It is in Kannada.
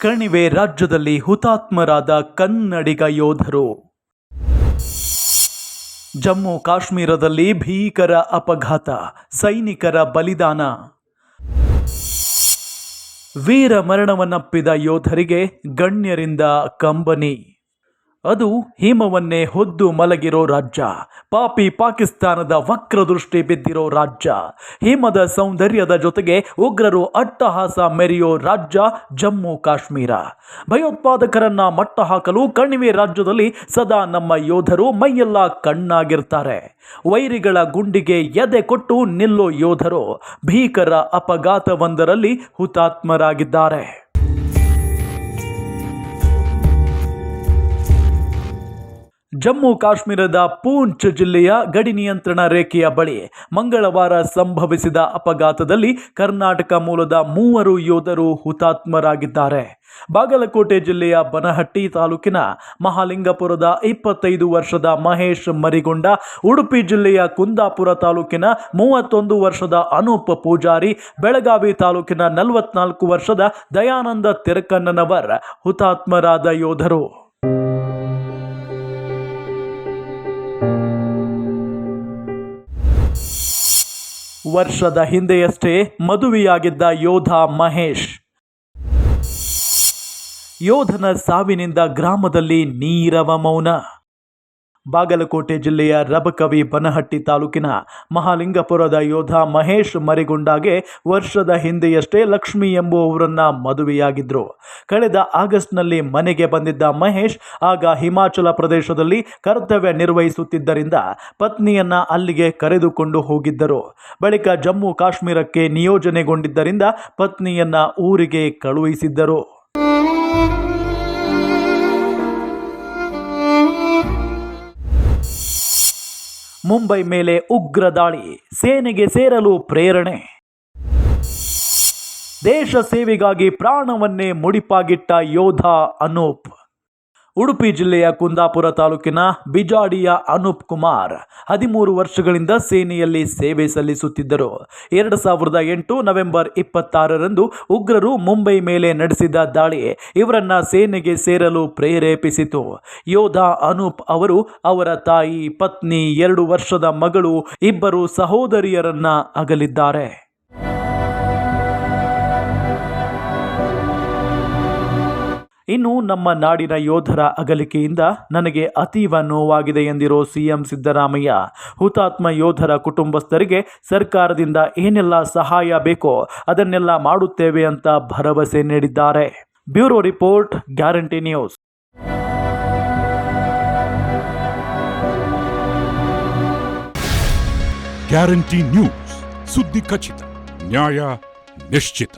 ಕಣಿವೆ ರಾಜ್ಯದಲ್ಲಿ ಹುತಾತ್ಮರಾದ ಕನ್ನಡಿಗ ಯೋಧರು. ಜಮ್ಮು ಕಾಶ್ಮೀರದಲ್ಲಿ ಭೀಕರ ಅಪಘಾತ, ಸೈನಿಕರ ಬಲಿದಾನ. ವೀರ ಮರಣವನ್ನಪ್ಪಿದ ಯೋಧರಿಗೆ ಗಣ್ಯರಿಂದ ಕಂಬನಿ. ಅದು ಹಿಮವನ್ನೇ ಹೊದ್ದು ಮಲಗಿರೋ ರಾಜ್ಯ. ಪಾಪಿ ಪಾಕಿಸ್ತಾನದ ವಕ್ರದೃಷ್ಟಿ ಬಿದ್ದಿರೋ ರಾಜ್ಯ. ಹಿಮದ ಸೌಂದರ್ಯದ ಜೊತೆಗೆ ಉಗ್ರರು ಅಟ್ಟಹಾಸ ಮೆರೆಯೋ ರಾಜ್ಯ ಜಮ್ಮು ಕಾಶ್ಮೀರ. ಭಯೋತ್ಪಾದಕರನ್ನ ಮಟ್ಟ ಹಾಕಲು ಕಣಿವೆ ರಾಜ್ಯದಲ್ಲಿ ಸದಾ ನಮ್ಮ ಯೋಧರು ಮೈಯೆಲ್ಲ ಕಣ್ಣಾಗಿರ್ತಾರೆ. ವೈರಿಗಳ ಗುಂಡಿಗೆ ಎದೆ ಕೊಟ್ಟು ನಿಲ್ಲೋ ಯೋಧರು ಭೀಕರ ಅಪಘಾತವೊಂದರಲ್ಲಿ ಹುತಾತ್ಮರಾಗಿದ್ದಾರೆ. ಜಮ್ಮು ಕಾಶ್ಮೀರದ ಪೂಂಚ್ ಜಿಲ್ಲೆಯ ಗಡಿ ನಿಯಂತ್ರಣ ರೇಖೆಯ ಬಳಿ ಮಂಗಳವಾರ ಸಂಭವಿಸಿದ ಅಪಘಾತದಲ್ಲಿ ಕರ್ನಾಟಕ ಮೂಲದ ಮೂವರು ಯೋಧರು ಹುತಾತ್ಮರಾಗಿದ್ದಾರೆ. ಬಾಗಲಕೋಟೆ ಜಿಲ್ಲೆಯ ಬನಹಟ್ಟಿ ತಾಲೂಕಿನ ಮಹಾಲಿಂಗಪುರದ ಇಪ್ಪತ್ತೈದು ವರ್ಷದ ಮಹೇಶ್ ಮರಿಗೊಂಡ, ಉಡುಪಿ ಜಿಲ್ಲೆಯ ಕುಂದಾಪುರ ತಾಲೂಕಿನ ಮೂವತ್ತೊಂದು ವರ್ಷದ ಅನೂಪ್ ಪೂಜಾರಿ, ಬೆಳಗಾವಿ ತಾಲೂಕಿನ ನಲವತ್ನಾಲ್ಕು ವರ್ಷದ ದಯಾನಂದ ತಿರಕಣ್ಣನವರ್ ಹುತಾತ್ಮರಾದ ಯೋಧರು. ವರ್ಷದ ಹಿಂದೆಯಷ್ಟೇ ಮದುವೆಯಾಗಿದ್ದ ಯೋಧ ಮಹೇಶ್. ಯೋಧನ ಸಾವಿನಿಂದ ಗ್ರಾಮದಲ್ಲಿ ನೀರವ ಮೌನ. ಬಾಗಲಕೋಟೆ ಜಿಲ್ಲೆಯ ರಬಕವಿ ಬನಹಟ್ಟಿ ತಾಲೂಕಿನ ಮಹಾಲಿಂಗಪುರದ ಯೋಧ ಮಹೇಶ್ ಮರಿಗುಂಡಾಗೆ ವರ್ಷದ ಹಿಂದೆಯಷ್ಟೇ ಲಕ್ಷ್ಮಿ ಎಂಬುವವರನ್ನ ಮದುವೆಯಾಗಿದ್ದರು ಕಳೆದ ಆಗಸ್ಟ್ನಲ್ಲಿ ಮನೆಗೆ ಬಂದಿದ್ದ ಮಹೇಶ್ ಆಗ ಹಿಮಾಚಲ ಪ್ರದೇಶದಲ್ಲಿ ಕರ್ತವ್ಯ ನಿರ್ವಹಿಸುತ್ತಿದ್ದರಿಂದ ಪತ್ನಿಯನ್ನ ಅಲ್ಲಿಗೆ ಕರೆದುಕೊಂಡು ಹೋಗಿದ್ದರು. ಬಳಿಕ ಜಮ್ಮು ಕಾಶ್ಮೀರಕ್ಕೆ ನಿಯೋಜನೆಗೊಂಡಿದ್ದರಿಂದ ಪತ್ನಿಯನ್ನ ಊರಿಗೆ ಕಳುಹಿಸಿದ್ದರು. ಮುಂಬೈ ಮೇಲೆ ಉಗ್ರ ದಾಳಿ ಸೇನೆಗೆ ಸೇರಲು ಪ್ರೇರಣೆ. ದೇಶ ಸೇವೆಗಾಗಿ ಪ್ರಾಣವನ್ನೇ ಮುಡಿಪಾಗಿಟ್ಟ ಯೋಧ ಅನೂಪ್. ಉಡುಪಿ ಜಿಲ್ಲೆಯ ಕುಂದಾಪುರ ತಾಲೂಕಿನ ಬಿಜಾಡಿಯ ಅನೂಪ್ ಕುಮಾರ್ ಹದಿಮೂರು ವರ್ಷಗಳಿಂದ ಸೇನೆಯಲ್ಲಿ ಸೇವೆ ಸಲ್ಲಿಸುತ್ತಿದ್ದರು. ಎರಡು ಸಾವಿರದ ಎಂಟು ನವೆಂಬರ್ ಇಪ್ಪತ್ತಾರರಂದು ಉಗ್ರರು ಮುಂಬೈ ಮೇಲೆ ನಡೆಸಿದ ದಾಳಿ ಇವರನ್ನ ಸೇನೆಗೆ ಸೇರಲು ಪ್ರೇರೇಪಿಸಿತು. ಯೋಧ ಅನೂಪ್ ಅವರು ಅವರ ತಾಯಿ, ಪತ್ನಿ, ಎರಡು ವರ್ಷದ ಮಗಳು, ಇಬ್ಬರು ಸಹೋದರಿಯರನ್ನ ಅಗಲಿದ್ದಾರೆ. ಇನ್ನು ನಮ್ಮ ನಾಡಿನ ಯೋಧರ ಅಗಲಿಕೆಯಿಂದ ನನಗೆ ಅತೀವ ನೋವಾಗಿದೆ ಎಂದಿರೋ ಸಿಎಂ ಸಿದ್ದರಾಮಯ್ಯ, ಹುತಾತ್ಮ ಯೋಧರ ಕುಟುಂಬಸ್ಥರಿಗೆ ಸರ್ಕಾರದಿಂದ ಏನೆಲ್ಲ ಸಹಾಯ ಬೇಕೋ ಅದನ್ನೆಲ್ಲ ಮಾಡುತ್ತೇವೆ ಅಂತ ಭರವಸೆ ನೀಡಿದ್ದಾರೆ. Bureau report, guarantee news. Guarantee news, ಸುದ್ದಿ ಖಚಿತ, ನ್ಯಾಯ ನಿಶ್ಚಿತ.